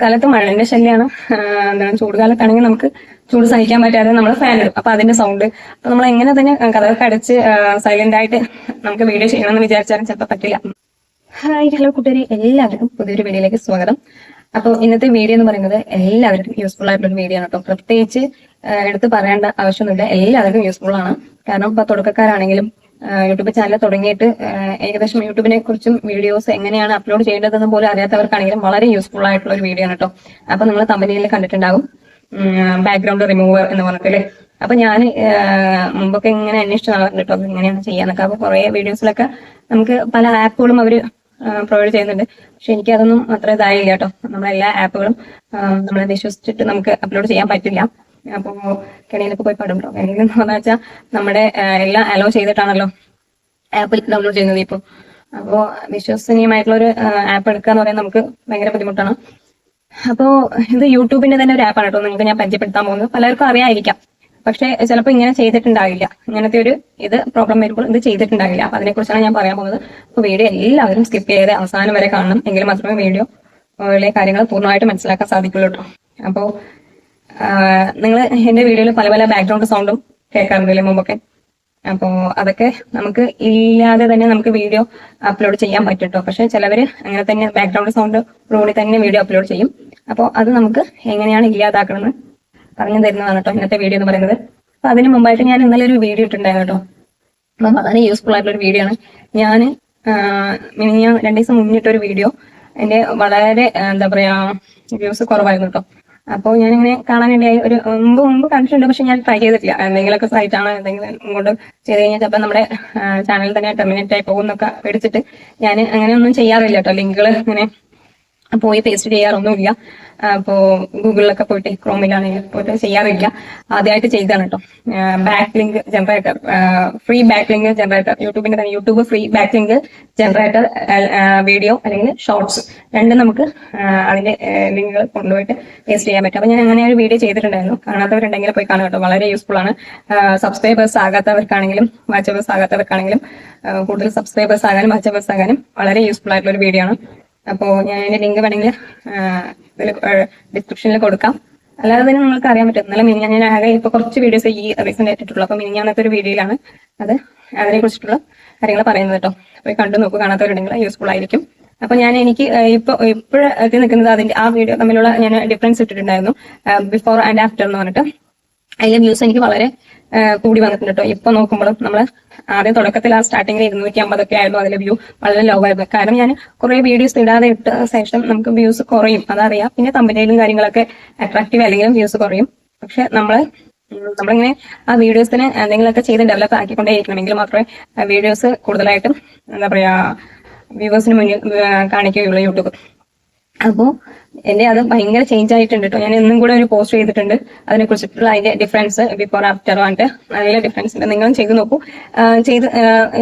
കാലത്ത് മഴന്റെ ശല്യമാണ് എന്താണ് ചൂടുകാലത്താണെങ്കിൽ നമുക്ക് ചൂട് സഹിക്കാൻ പറ്റാതെ നമ്മൾ ഫാൻ ഇടും. അപ്പൊ അതിന്റെ സൗണ്ട് അപ്പൊ നമ്മൾ എങ്ങനെ തന്നെ കഥകൾക്ക് അടച്ച് സൈലന്റ് ആയിട്ട് നമുക്ക് വീഡിയോ ചെയ്യണമെന്ന് വിചാരിച്ചാലും ചിലപ്പോൾ പറ്റില്ല. ഹായ് ഹലോ കൂട്ടുകാരി. എല്ലാവർക്കും പുതിയൊരു വീഡിയോയിലേക്ക് സ്വാഗതം. അപ്പോൾ ഇന്നത്തെ വീഡിയോ എന്ന് പറയുന്നത് എല്ലാവർക്കും യൂസ്ഫുൾ ആയിട്ടുള്ള ഒരു വീഡിയോ ആണ് കേട്ടോ. പ്രത്യേകിച്ച് എടുത്ത് പറയേണ്ട ആവശ്യമൊന്നുമില്ല. എല്ലാവർക്കും യൂസ്ഫുൾ ആണ്. കാരണം ഇപ്പൊ തുടക്കക്കാരാണെങ്കിലും യൂട്യൂബ് ചാനൽ തുടങ്ങിയിട്ട് ഏകദേശം യൂട്യൂബിനെ കുറിച്ചും വീഡിയോസ് എങ്ങനെയാണ് അപ്ലോഡ് ചെയ്യേണ്ടതെന്ന് പോലും അറിയാത്തവർക്കാണെങ്കിലും വളരെ യൂസ്ഫുൾ ആയിട്ടുള്ള ഒരു വീഡിയോ ആണ് കേട്ടോ അപ്പൊ നിങ്ങൾ തമ്പനിയിൽ കണ്ടിട്ടുണ്ടാകും. ബാക്ക്ഗ്രൗണ്ട് റിമൂവർ എന്ന് പറഞ്ഞിട്ട് പറഞ്ഞിട്ടില്ലേ അപ്പൊ ഞാൻ മുമ്പൊക്കെ ഇങ്ങനെ അന്വേഷിച്ച് നടന്നിട്ട് കേട്ടോ ഇങ്ങനെയാണ് ചെയ്യാന്നൊക്കെ. അപ്പൊ കുറെ വീഡിയോസിലൊക്കെ നമുക്ക് പല ആപ്പുകളും അവർ പ്രൊവൈഡ് ചെയ്യുന്നുണ്ട്. പക്ഷെ എനിക്ക് അതൊന്നും അത്ര ഇതായില്ല കേട്ടോ നമ്മളെല്ലാ ആപ്പുകളും നമ്മളെ വിശ്വസിച്ചിട്ട് നമുക്ക് അപ്ലോഡ് ചെയ്യാൻ പറ്റില്ല. അപ്പോ കെണിയിലൊക്കെ പോയി പാടും കേട്ടോ കെണിയിൽ എന്ന് പറഞ്ഞാൽ വെച്ചാൽ നമ്മുടെ എല്ലാം അലോ ചെയ്തിട്ടാണല്ലോ ആപ്പിൽ ഡൗൺലോഡ് ചെയ്യുന്നത് ഇപ്പോൾ അപ്പോൾ വിശ്വസനീയമായിട്ടുള്ള ഒരു ആപ്പ് എടുക്കുക എന്ന് പറയുന്നത് നമുക്ക് ഭയങ്കര ബുദ്ധിമുട്ടാണ്. അപ്പോ ഇത് യൂട്യൂബിന്റെ തന്നെ ഒരു ആപ്പാണ് കേട്ടോ നിങ്ങൾക്ക് ഞാൻ പരിചയപ്പെടുത്താൻ പോകുന്നത്. പലർക്കും അറിയാതിരിക്കാം പക്ഷെ ചിലപ്പോൾ ഇങ്ങനെ ചെയ്തിട്ടുണ്ടാവില്ല. ഇങ്ങനത്തെ ഒരു ഇത് പ്രോബ്ലം വരുമ്പോൾ ഇത് ചെയ്തിട്ടുണ്ടാവില്ല. അപ്പൊ അതിനെക്കുറിച്ചാണ് ഞാൻ പറയാൻ പോകുന്നത്. അപ്പൊ വീഡിയോ എല്ലാവരും സ്കിപ്പ് ചെയ്ത് അവസാനം വരെ കാണണം. എങ്കിൽ മാത്രമേ വീഡിയോ കാര്യങ്ങൾ പൂർണമായിട്ട് മനസ്സിലാക്കാൻ സാധിക്കുള്ളൂ കേട്ടോ അപ്പോൾ നിങ്ങൾ എന്റെ വീഡിയോയിൽ പല പല ബാക്ക്ഗ്രൗണ്ട് സൗണ്ടും കേൾക്കാറുണ്ടല്ലേ മുമ്പൊക്കെ? അപ്പോ അതൊക്കെ നമുക്ക് ഇല്ലാതെ തന്നെ നമുക്ക് വീഡിയോ അപ്ലോഡ് ചെയ്യാൻ പറ്റും കേട്ടോ പക്ഷെ ചിലവർ അങ്ങനെ തന്നെ ബാക്ക്ഗ്രൗണ്ട് സൗണ്ട് റോഡിൽ തന്നെ വീഡിയോ അപ്ലോഡ് ചെയ്യും. അപ്പോൾ അത് നമുക്ക് എങ്ങനെയാണ് ഇല്ലാതാക്കണമെന്ന് പറഞ്ഞു തരുന്നതാണ് കേട്ടോ ഇന്നത്തെ വീഡിയോ എന്ന് പറയുന്നത്. അപ്പൊ അതിന് മുമ്പായിട്ട് ഞാൻ ഇന്നലെ ഒരു വീഡിയോ ഇട്ടിട്ടുണ്ടായിരുന്നു കേട്ടോ അപ്പം വളരെ യൂസ്ഫുൾ ആയിട്ടുള്ള ഒരു വീഡിയോ ആണ്. ഞാൻ മിനിഞ്ഞ രണ്ടു ദിവസം മുന്നിട്ടൊരു വീഡിയോ എന്റെ വളരെ എന്താ പറയാ വ്യൂസ് കുറവായിരുന്നു കേട്ടോ അപ്പോൾ ഞാനിങ്ങനെ കാണാനിടയായി. ഒരു മുമ്പ് മുമ്പ് കണ്ടിട്ടുണ്ട് പക്ഷെ ഞാൻ ട്രൈ ചെയ്തിട്ടില്ല. എന്തെങ്കിലുമൊക്കെ സൈറ്റ് ആണ് എന്തെങ്കിലും ഇങ്ങോട്ട് ചെയ്ത് കഴിഞ്ഞാൽ ചിലപ്പോൾ നമ്മുടെ ചാനൽ തന്നെ ടെർമിനേറ്റ് ആയി പോകുന്നൊക്കെ പേടിച്ചിട്ട് ഞാൻ അങ്ങനെ ഒന്നും ചെയ്യാറില്ല കേട്ടോ. ലിങ്കുകൾ ഇങ്ങനെ പോയി പേസ്റ്റ് ചെയ്യാറൊന്നുമില്ല. അപ്പോ ഗൂഗിളിലൊക്കെ പോയിട്ട് ക്രോമിലാണെങ്കിൽ പോയിട്ട് ചെയ്യാറില്ല. ആദ്യമായിട്ട് ചെയ്താണ് കേട്ടോ backlink generator free backlink generator യൂട്യൂബിന്റെ തന്നെ YouTube free backlink generator video അല്ലെങ്കിൽ ഷോർട്സ് രണ്ടും നമുക്ക് അതിന്റെ ലിങ്കുകൾ കൊണ്ടുപോയിട്ട് പേസ്റ്റ് ചെയ്യാൻ പറ്റും. അപ്പൊ ഞാൻ അങ്ങനെ ഒരു വീഡിയോ ചെയ്തിട്ടുണ്ടായിരുന്നു. കാണാത്തവരുണ്ടെങ്കിൽ പോയി കാണാം കേട്ടോ വളരെ യൂസ്ഫുൾ ആണ്. സബ്സ്ക്രൈബേഴ്സ് ആകാത്തവർക്കാണെങ്കിലും വാച്ചവേഴ്സ് ആകാത്തവർക്കാണെങ്കിലും കൂടുതൽ സബ്സ്ക്രൈബേഴ്സ് ആകാനും വാച്ചവേഴ്സ് ആകാനും വളരെ യൂസ്ഫുൾ ആയിട്ടുള്ള ഒരു വീഡിയോ ആണ്. അപ്പോ ഞാൻ അതിന്റെ ലിങ്ക് വേണമെങ്കിൽ ഡിസ്ക്രിപ്ഷനിൽ കൊടുക്കാം. അല്ലാതെ തന്നെ നിങ്ങൾക്ക് അറിയാൻ പറ്റും. എന്നാലും മിനി ഞാൻ ആകെ ഇപ്പൊ കുറച്ച് വീഡിയോസ് ഈ റീസെന്റ് ആയിട്ടുള്ളൂ അപ്പൊ മിനി ഞാനത്തെ ഒരു വീഡിയോയിലാണ് അത് അതിനെ കുറിച്ചിട്ടുള്ള കാര്യങ്ങൾ പറയുന്നത് കേട്ടോ. അപ്പൊ കണ്ടു നോക്കൂ കാണാത്തവരുണ്ടെങ്കിൽ യൂസ്ഫുൾ ആയിരിക്കും. അപ്പൊ ഞാൻ എനിക്ക് ഇപ്പൊ ഇപ്പോഴത്തെ നിൽക്കുന്നത് അതിന്റെ ആ വീഡിയോ തമ്മിലുള്ള ഞാൻ ഡിഫറൻസ് ഇട്ടിട്ടുണ്ടായിരുന്നു. ബിഫോർ ആൻഡ് ആഫ്റ്റർ എന്ന് പറഞ്ഞിട്ട്. അതിലെ വ്യൂസ് എനിക്ക് വളരെ കൂടി വന്നിട്ടുണ്ട് കേട്ടോ ഇപ്പൊ നോക്കുമ്പോഴും നമ്മൾ ആദ്യം തുടക്കത്തിൽ ആ സ്റ്റാർട്ടിങ്ങിൽ ഇരുന്നൂറ്റി അമ്പതൊക്കെ ആയിരുന്നു അതിലെ വ്യൂ വളരെ ലോ ആയിരുന്നു. കാരണം ഞാൻ കുറെ വീഡിയോസ് ഇടാതെ ഇട്ട ശേഷം നമുക്ക് വ്യൂസ് കുറയും. അതറിയാം. പിന്നെ തമ്പനയിലും കാര്യങ്ങളൊക്കെ അട്രാക്റ്റീവ് അല്ലെങ്കിലും വ്യൂസ് കുറയും. പക്ഷെ നമ്മൾ നമ്മളിങ്ങനെ ആ വീഡിയോസിന് എന്തെങ്കിലുമൊക്കെ ചെയ്ത് ഡെവലപ്പ് ആക്കിക്കൊണ്ടേ ഇരിക്കണമെങ്കിൽ മാത്രമേ വീഡിയോസ് കൂടുതലായിട്ടും എന്താ പറയാ വ്യൂവേഴ്സിന് മുന്നിൽ കാണിക്കുകയുള്ളൂ യൂട്യൂബ്. അപ്പോ എന്റെ അത് ഭയങ്കര ചേഞ്ച് ആയിട്ടുണ്ട് കേട്ടോ ഞാൻ ഇന്നും കൂടെ ഒരു പോസ്റ്റ് ചെയ്തിട്ടുണ്ട്. അതിനെ കുറിച്ചിട്ടുള്ള അതിന്റെ ഡിഫറൻസ് ബിഫോർ ആഫ്റ്റർ ആയിട്ട് നല്ല ഡിഫറൻസ് ഉണ്ട്. നിങ്ങളും ചെയ്ത് നോക്കൂ. ചെയ്ത്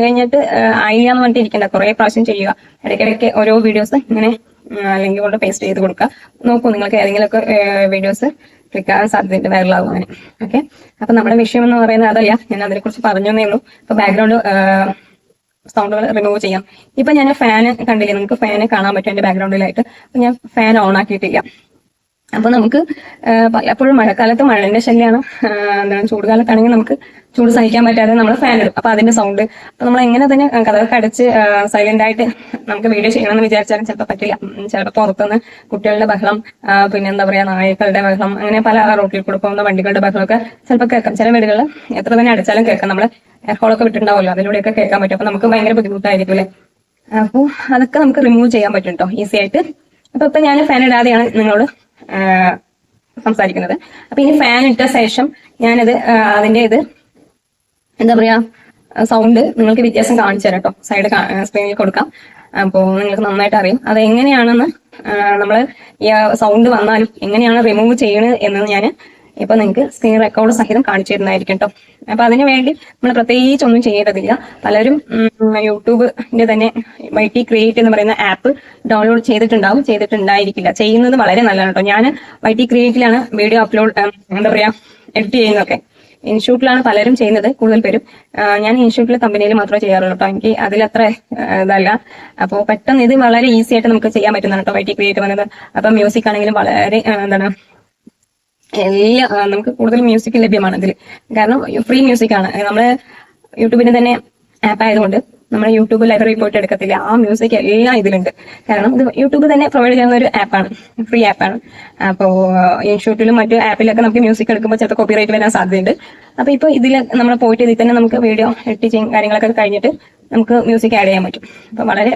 കഴിഞ്ഞിട്ട് ആയില്ല എന്ന് പറഞ്ഞിട്ട് ഇരിക്കണ്ട. കുറെ പ്രാവശ്യം ചെയ്യുക. ഇടയ്ക്കിടയ്ക്ക് ഓരോ വീഡിയോസ് ഇങ്ങനെ ലിങ്ക് കൊണ്ട് പേസ്റ്റ് ചെയ്ത് കൊടുക്കുക. നോക്കൂ നിങ്ങൾക്ക് ഏതെങ്കിലുമൊക്കെ വീഡിയോസ് ക്ലിക്ക് ആകാൻ സാധ്യതയുണ്ട് വൈറലാകും അങ്ങനെ. ഓക്കെ അപ്പൊ നമ്മുടെ വിഷയം എന്ന് പറയുന്നത് അതല്ല. ഞാൻ അതിനെ കുറിച്ച് പറഞ്ഞേ ഉള്ളൂ അപ്പൊ ബാക്ക്ഗ്രൗണ്ട് സൗണ്ടുകൾ റിമൂവ് ചെയ്യാം. ഇപ്പൊ ഞാൻ ഫാന് കണ്ടില്ലേ? നിങ്ങൾക്ക് ഫാന് കാണാൻ പറ്റും എന്റെ ബാക്ക്ഗ്രൗണ്ടിലായിട്ട് ഞാൻ ഫാൻ ഓൺ ആക്കിയിട്ടില്ല. അപ്പൊ നമുക്ക് പലപ്പോഴും മഴക്കാലത്ത് മഴന്റെ ശല്യമാണ് എന്താണ് ചൂടുകാലത്താണെങ്കിൽ നമുക്ക് ചൂട് സഹിക്കാൻ പറ്റാതെ നമ്മൾ ഫാൻ ഇടും. അപ്പൊ അതിന്റെ സൗണ്ട് അപ്പൊ നമ്മൾ എങ്ങനെ തന്നെ കഥകൾ അടച്ച് സൈലന്റ് ആയിട്ട് നമുക്ക് വീഡിയോ ചെയ്യണമെന്ന് വിചാരിച്ചാലും ചിലപ്പോൾ പറ്റില്ല. ചിലപ്പോൾ പുറത്തുനിന്ന് കുട്ടികളുടെ ബഹളം പിന്നെ എന്താ പറയാ നായക്കളുടെ ബഹളം അങ്ങനെ പല റോട്ടിൽ കൂടെ പോകുന്ന വണ്ടികളുടെ ബഹളമൊക്കെ ചിലപ്പോൾ കേൾക്കാം. ചില വീടുകളിൽ എത്ര തന്നെ അടച്ചാലും കേൾക്കാം. നമ്മൾ എയർഹോളൊക്കെ വിട്ടിട്ടുണ്ടാവുമല്ലോ അതിലൂടെയൊക്കെ കേൾക്കാൻ പറ്റും. അപ്പൊ നമുക്ക് ഭയങ്കര ബുദ്ധിമുട്ടായിരിക്കും അല്ലേ? അപ്പോൾ അതൊക്കെ നമുക്ക് റിമൂവ് ചെയ്യാൻ പറ്റും കേട്ടോ ഈസി ആയിട്ട്. അപ്പൊ ഇപ്പൊ ഞാൻ ഫാൻ ഇടാതെയാണ് നിങ്ങളോട് സംസാരിക്കുന്നത്. അപ്പൊ ഇനി ഫാൻ ഇട്ട ശേഷം ഞാനത് അതിന്റെ ഇത് എന്താ പറയാ സൗണ്ട് നിങ്ങൾക്ക് വ്യത്യാസം കാണിച്ചു തരാം കേട്ടോ സൈഡ് സ്ക്രീനിൽ കൊടുക്കാം. അപ്പോൾ നിങ്ങൾക്ക് നന്നായിട്ട് അറിയും. അത് എങ്ങനെയാണെന്ന് നമ്മൾ സൗണ്ട് വന്നാലും എങ്ങനെയാണ് റിമൂവ് ചെയ്യണത് എന്ന് ഞാൻ ഇപ്പൊ നിങ്ങൾക്ക് സ്ക്രീൻ റെക്കോർഡ് സഹിതം കാണിച്ചു തരുന്നതായിരിക്കും കേട്ടോ അപ്പൊ അതിന് വേണ്ടി നമ്മൾ പ്രത്യേകിച്ച് ഒന്നും ചെയ്യേണ്ടതില്ല. പലരും യൂട്യൂബിന്റെ തന്നെ വൈ ടി ക്രിയേറ്റ് എന്ന് പറയുന്ന ആപ്പ് ഡൗൺലോഡ് ചെയ്തിട്ടുണ്ടാവും. ചെയ്തിട്ടുണ്ടായിരിക്കില്ല. ചെയ്യുന്നത് വളരെ നല്ലതാണ് കേട്ടോ ഞാൻ വൈ ടി ക്രിയേറ്റിലാണ് വീഡിയോ അപ്ലോഡ് എന്താ പറയാ എഡിറ്റ് ചെയ്യുന്നതൊക്കെ. ഇൻസ്റ്റിറ്റ്യൂട്ടിലാണ് പലരും ചെയ്യുന്നത് കൂടുതൽ പേരും. ഞാൻ ഇൻസ്റ്റിറ്റ്യൂട്ടിലെ കമ്പനിയിൽ മാത്രമേ ചെയ്യാറുള്ളൂ കേട്ടോ എനിക്ക് അതിലത്ര ഇതല്ല. അപ്പോൾ പെട്ടെന്ന് ഇത് വളരെ ഈസി ആയിട്ട് നമുക്ക് ചെയ്യാൻ പറ്റുന്നതാണ് കേട്ടോ വൈറ്റി ക്രിയേറ്റ് വന്നത്. അപ്പം മ്യൂസിക് ആണെങ്കിലും വളരെ എന്താണ് എല്ലാ നമുക്ക് കൂടുതൽ മ്യൂസിക് ലഭ്യമാണ് ഇതിൽ കാരണം ഫ്രീ മ്യൂസിക് ആണ്. നമ്മൾ യൂട്യൂബിന് തന്നെ ആപ്പ് ആയതുകൊണ്ട് നമ്മൾ യൂട്യൂബ് ലൈബ്രറി പോയിട്ട് എടുക്കത്തില്ല. ആ മ്യൂസിക് എല്ലാം ഇതിലുണ്ട്. കാരണം ഇത് യൂട്യൂബ് തന്നെ പ്രൊവൈഡ് ചെയ്യുന്ന ഒരു ആപ്പാണ് ഫ്രീ ആപ്പാണ് അപ്പോൾ ഇൻഷൂട്ടിലും മറ്റു ആപ്പിലൊക്കെ നമുക്ക് മ്യൂസിക് എടുക്കുമ്പോൾ ചിലപ്പോൾ കോപ്പി റൈറ്റ് വരാൻ സാധ്യതയുണ്ട്. അപ്പോൾ ഇപ്പോൾ ഇതിൽ നമ്മൾ പോയിട്ട് ഇതിൽ തന്നെ നമുക്ക് വീഡിയോ എഡിറ്റിങ് കാര്യങ്ങളൊക്കെ കഴിഞ്ഞിട്ട് നമുക്ക് മ്യൂസിക് ആഡ് ചെയ്യാൻ പറ്റും. അപ്പോൾ വളരെ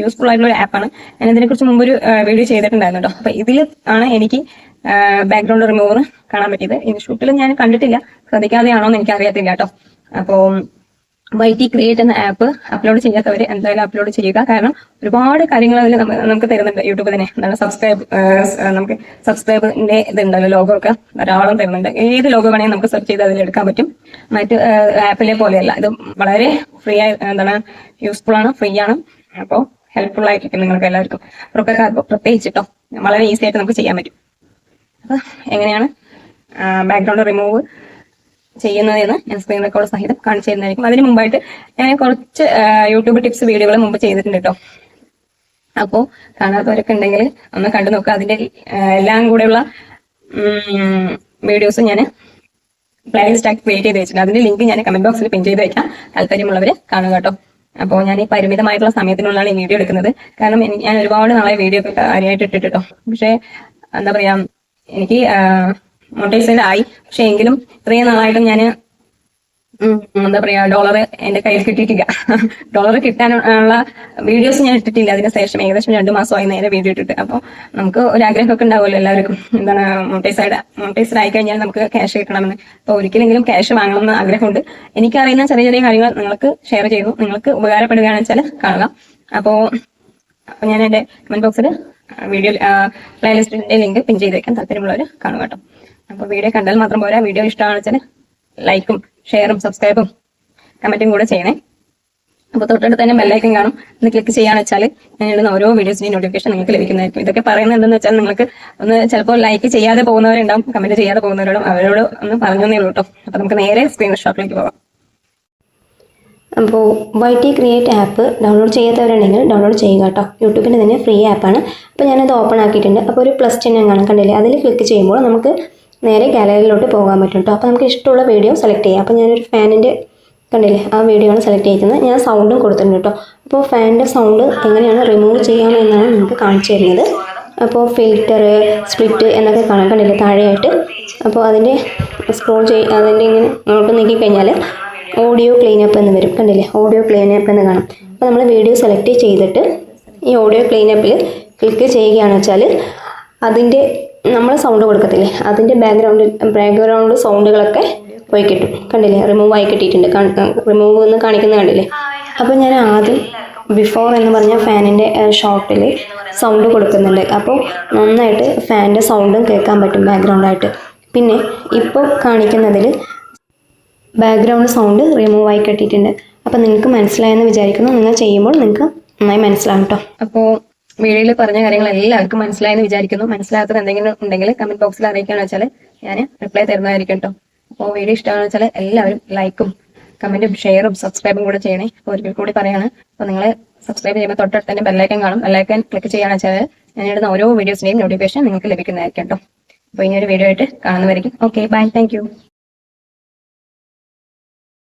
യൂസ്ഫുൾ ആയിട്ടുള്ള ഒരു ആപ്പാണ് ഞാൻ ഇതിനെക്കുറിച്ച് മുമ്പ് ഒരു വീഡിയോ ചെയ്തിട്ടുണ്ടായിരുന്നു കേട്ടോ അപ്പോൾ ഇതിൽ ആണ് എനിക്ക് ബാക്ക്ഗ്രൗണ്ട് റിമൂവർ കാണാൻ പറ്റിയത്. ഇൻസ്റ്റിറ്റ്യൂട്ടിൽ ഞാൻ കണ്ടിട്ടില്ല. ശ്രദ്ധിക്കാതെയാണോ എന്ന് എനിക്ക് അറിയത്തില്ല കേട്ടോ അപ്പോൾ വൈറ്റി ക്രിയേറ്റ് എന്ന ആപ്പ് അപ്ലോഡ് ചെയ്യാത്തവർ എന്തായാലും അപ്ലോഡ് ചെയ്യുക. കാരണം ഒരുപാട് കാര്യങ്ങൾ അതിൽ നമുക്ക് തരുന്നുണ്ട് യൂട്യൂബ് തന്നെ. എന്താണ് സബ്സ്ക്രൈബ് നമുക്ക് സബ്സ്ക്രൈബിന്റെ ഇതുണ്ടല്ലോ ലോഗോ ഒക്കെ ധാരാളം തരുന്നുണ്ട്. ഏത് ലോഗോ വേണമെങ്കിൽ നമുക്ക് സെർച്ച് ചെയ്ത് അതിൽ എടുക്കാൻ പറ്റും. മറ്റ് ആപ്പിലെ പോലെയല്ല. ഇത് വളരെ ഫ്രീ ആയി എന്താണ് യൂസ്ഫുൾ ആണ് ഫ്രീ ആണ്. അപ്പോൾ ഹെൽപ്ഫുൾ ആയിട്ടിരിക്കും നിങ്ങൾക്ക് എല്ലാവർക്കും പ്രത്യേകിച്ചിട്ടോ പ്രത്യേകിച്ച് വളരെ ഈസി ആയിട്ട് നമുക്ക് ചെയ്യാൻ പറ്റും. അപ്പൊ എങ്ങനെയാണ് ബാക്ക്ഗ്രൗണ്ട് റിമൂവ് ചെയ്യുന്നതെന്ന് ഞാൻ സ്ക്രീൻ റെക്കോർഡ് സഹിതം കാണിച്ചു തരുന്നതായിരിക്കും. അതിന് മുമ്പായിട്ട് ഞാൻ കുറച്ച് യൂട്യൂബ് ടിപ്സ് വീഡിയോകൾ മുമ്പ് ചെയ്തിട്ടുണ്ട് കേട്ടോ അപ്പോൾ കാണാത്തവരൊക്കെ ഉണ്ടെങ്കിൽ ഒന്ന് കണ്ടു നോക്കുക അതിന്റെ എല്ലാം കൂടെയുള്ള വീഡിയോസ് ഞാൻ പ്ലേലിസ്റ്റ് ആക്കി ക്രിയേറ്റ് ചെയ്ത് വെച്ചിട്ടുണ്ട്. അതിന്റെ ലിങ്ക് ഞാൻ കമന്റ് ബോക്സിൽ പിൻ ചെയ്ത് വെക്കാം. താല്പര്യമുള്ളവർ കാണുക കേട്ടോ അപ്പോൾ ഞാൻ ഈ പരിമിതമായിട്ടുള്ള സമയത്തിനുള്ളിലാണ് ഈ വീഡിയോ എടുക്കുന്നത്. കാരണം ഞാൻ ഒരുപാട് നാളെ വീഡിയോ ഒക്കെ കാര്യമായിട്ട് ഇട്ടിട്ട് കേട്ടോ പക്ഷേ എന്താ പറയാ എനിക്ക് മോട്ടൈസൈഡ് ആയി. പക്ഷെ എങ്കിലും ഇത്രയും നാളായിട്ടും ഞാൻ എന്താ പറയാ ഡോളർ എന്റെ കയ്യിൽ കിട്ടിയിട്ടില്ല. ഡോളർ കിട്ടാനുള്ള വീഡിയോസ് ഞാൻ ഇട്ടിട്ടില്ല. അതിന് ശേഷം ഏകദേശം രണ്ടു മാസമായി നേരെ വീഡിയോ ഇട്ടിട്ട്. അപ്പോൾ നമുക്ക് ഒരു ആഗ്രഹമൊക്കെ ഉണ്ടാവുമല്ലോ എല്ലാവർക്കും. എന്താണ് മോട്ടൈസൈഡ് മോട്ടൈസൈഡ് ആയി കഴിഞ്ഞാൽ നമുക്ക് ക്യാഷ് കിട്ടണമെന്ന്. അപ്പോൾ ഒരിക്കലെങ്കിലും ക്യാഷ് വാങ്ങണമെന്ന് ആഗ്രഹമുണ്ട്. എനിക്കറിയുന്ന ചെറിയ ചെറിയ കാര്യങ്ങൾ നിങ്ങൾക്ക് ഷെയർ ചെയ്തു. നിങ്ങൾക്ക് ഉപകാരപ്പെടുകയാണെന്ന് വെച്ചാൽ കാണുക അപ്പോൾ ഞാൻ എന്റെ കമന്റ് ബോക്സിൽ വീഡിയോ പ്ലേലിസ്റ്റിന്റെ ലിങ്ക് പിൻ ചെയ്ത് വെക്കാൻ താല്പര്യമുള്ളവർ കാണുക കേട്ടോ. അപ്പൊ വീഡിയോ കണ്ടാൽ മാത്രം പോരാ. വീഡിയോ ഇഷ്ടമാണെന്ന് വെച്ചാൽ ലൈക്കും ഷെയറും സബ്സ്ക്രൈബും കമന്റും കൂടെ ചെയ്യണേ. അപ്പോൾ തൊട്ടടുത്ത് തന്നെ ബെല്ലൈക്കൻ കാണും. ഒന്ന് ക്ലിക്ക് ചെയ്യാന്ന് വെച്ചാൽ ഞാൻ ഇടുന്ന ഓരോ വീഡിയോസിന്റെയും നോട്ടിഫിക്കേഷൻ നിങ്ങൾക്ക് ലഭിക്കുന്നതായിരിക്കും. ഇതൊക്കെ പറയുന്നത് എന്തെന്ന് വെച്ചാൽ നിങ്ങൾക്ക് ഒന്ന് ചിലപ്പോൾ ലൈക്ക് ചെയ്യാതെ പോകുന്നവരുണ്ടാവും കമന്റ് ചെയ്യാതെ പോകുന്നവരോടും അവരോട് ഒന്ന് പറഞ്ഞു ഉള്ളൂ കേട്ടോ. അപ്പൊ നമുക്ക് നേരെ സ്ക്രീൻഷോട്ടിലേക്ക് പോകാം. അപ്പോൾ Y T create app download ചെയ്യാത്തവരുണ്ടെങ്കിൽ ഡൗൺലോഡ് ചെയ്യുക കേട്ടോ യൂട്യൂബിന്റെ തന്നെ ഫ്രീ ആപ്പാണ് അപ്പോൾ ഞാനത് ഓപ്പൺ ആക്കിയിട്ടുണ്ട്. അപ്പോൾ ഒരു പ്ലസ് ചിഹ്നം കാണാൻ കണ്ടില്ലേ? അതിൽ ക്ലിക്ക് ചെയ്യുമ്പോൾ നമുക്ക് നേരെ ഗാലറിയിലോട്ട് പോകാൻ പറ്റും കേട്ടോ അപ്പോൾ നമുക്ക് ഇഷ്ടമുള്ള വീഡിയോ സെലക്ട് ചെയ്യാം. അപ്പോൾ ഞാനൊരു ഫാനിന്റെ കണ്ടില്ലേ? ആ വീഡിയോ ആണ് സെലക്ട് ചെയ്യുന്നത് ഞാൻ സൗണ്ടും കൊടുത്തിട്ടുണ്ട് കേട്ടോ അപ്പോൾ ഫാനിന്റെ സൗണ്ട് എങ്ങനെയാണ് റിമൂവ് ചെയ്യാമെന്നാണ് നമുക്ക് കാണിച്ചു തരുന്നത്. അപ്പോൾ ഫിൽറ്റർ സ്പ്ലിറ്റ് എന്നൊക്കെ കാണാൻ കണ്ടില്ലേ? താഴെയായിട്ട്. അപ്പോൾ അതിന്റെ സ്ക്രോൾ ചെയ് അതിന്റെ ഇങ്ങനെ നോട്ട് നീക്കി കഴിഞ്ഞാൽ ഓഡിയോ ക്ലീനപ്പ് എന്ന് വരും. കണ്ടില്ലേ? ഓഡിയോ ക്ലീനപ്പ് എന്ന് കാണാം. അപ്പോൾ നമ്മൾ വീഡിയോ സെലക്ട് ചെയ്തിട്ട് ഈ ഓഡിയോ ക്ലീനപ്പിൽ ക്ലിക്ക് ചെയ്യുകയാണ് വെച്ചാൽ അതിന്റെ നമ്മൾ സൗണ്ട് കൊടുക്കത്തില്ലേ? അതിന്റെ ബാക്ക്ഗ്രൗണ്ട് ബാക്ക്ഗ്രൗണ്ട് സൗണ്ടുകളൊക്കെ പോയി കിട്ടും. കണ്ടില്ലേ? റിമൂവ് ആയി കിട്ടിയിട്ടുണ്ട്. റിമൂവ് എന്ന് കാണിക്കുന്നത് കണ്ടില്ലേ? അപ്പോൾ ഞാൻ ആദ്യം ബിഫോർ എന്ന് പറഞ്ഞ ഫാനിന്റെ ഷോട്ടിൽ സൗണ്ട് കൊടുക്കുന്നുണ്ട്. അപ്പോൾ നന്നായിട്ട് ഫാനിന്റെ സൗണ്ടും കേൾക്കാൻ പറ്റും ബാക്ക്ഗ്രൗണ്ടായിട്ട് പിന്നെ ഇപ്പോൾ കാണിക്കുന്നതിൽ ബാക്ക്ഗ്രൗണ്ട് സൗണ്ട് റിമൂവ് ആയി കിട്ടിയിട്ടുണ്ട്. അപ്പോൾ നിങ്ങൾക്ക് മനസ്സിലായെന്ന് വിചാരിക്കുന്നു. നിങ്ങൾ ചെയ്യുമ്പോൾ നിങ്ങൾക്ക് നന്നായി മനസ്സിലാവും കേട്ടോ അപ്പോൾ വീഡിയോയിൽ പറഞ്ഞ കാര്യങ്ങൾ എല്ലാവർക്കും മനസ്സിലായെന്ന് വിചാരിക്കുന്നു. മനസ്സിലാത്തത് എന്തെങ്കിലും ഉണ്ടെങ്കിൽ കമന്റ് ബോക്സിൽ അറിയിക്കുകയെന്ന് വെച്ചാൽ ഞാൻ റിപ്ലൈ തരുന്നതായിരിക്കും കേട്ടോ അപ്പോൾ വീഡിയോ ഇഷ്ടമാണെന്ന് വെച്ചാൽ എല്ലാവരും ലൈക്കും കമന്റും ഷെയറും സബ്സ്ക്രൈബും കൂടെ ചെയ്യണേ. അപ്പോൾ ഒരിക്കൽ കൂടി പറയാണ്. അപ്പോൾ നിങ്ങൾ സബ്സ്ക്രൈബ് ചെയ്യുമ്പോൾ തൊട്ടടുത്ത് തന്നെ ബെല്ലൈക്കൻ കാണും. ബെല്ലൈക്കൻ ക്ലിക്ക് ചെയ്യുകയാണെന്ന് വെച്ചാൽ ഞാൻ ഇടുന്ന ഓരോ വീഡിയോസിന്റെയും നോട്ടിഫിക്കേഷൻ നിങ്ങൾക്ക് ലഭിക്കുന്നതായിരിക്കും കേട്ടോ അപ്പോൾ ഇനി ഒരു വീഡിയോ ആയിട്ട് കാണുന്നതായിരിക്കും ഓക്കെ ബൈ താങ്ക്